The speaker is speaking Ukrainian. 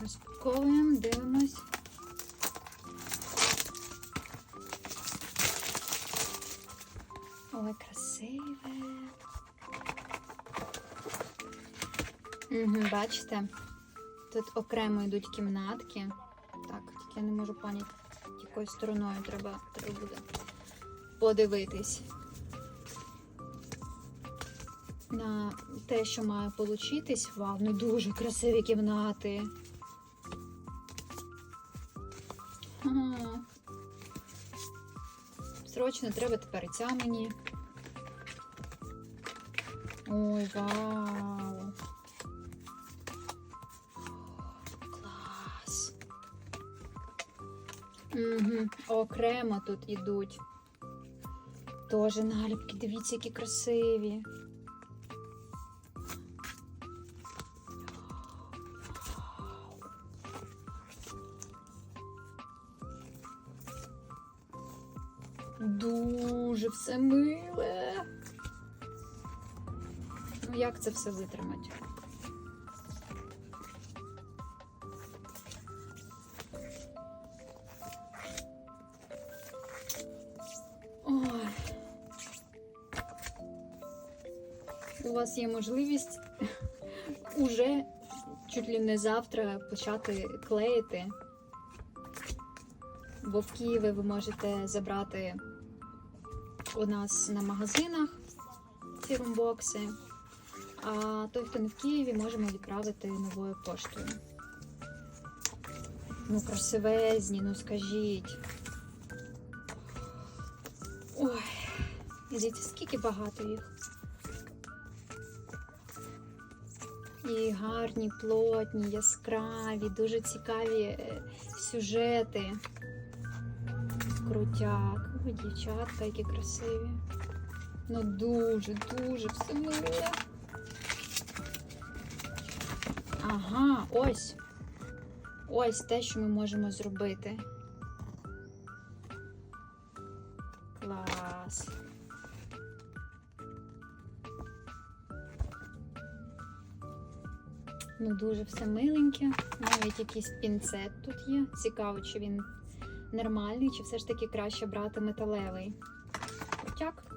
Розпаковуємо, дивимось. Ой, красиве. Угу, бачите? Тут окремо йдуть кімнатки. Так, тільки я не можу поняти, якою стороною треба, треба буде подивитись. На те, що має получитись. Вау, ну дуже красиві кімнати. Срочно треба тепер і ця мені. Ой, вау. Клас. Угу. Окремо тут ідуть. Тоже наліпки. Дивіться, які красиві. Дуже все миле. Ну, як це все витримати? Ой. У вас є можливість уже чуть ли не завтра почати клеїти. Бо в Києві ви можете забрати у нас на магазинах ці румбокси. А той, хто не в Києві, можемо відправити новою поштою. Ну, красивезні, ну скажіть. Ой, дивіться, скільки багато їх. І гарні, плотні, яскраві, дуже цікаві е, сюжети. Крутяк. Ой, дівчатка, які красиві. Ну дуже, дуже все миле. Ага, ось. Ось те, що ми можемо зробити. Клас. Ну, дуже все миленьке. Навіть якийсь пінцет тут є. Цікаво, чи він нормальний, чи все ж таки краще брати металевий. Крутяк.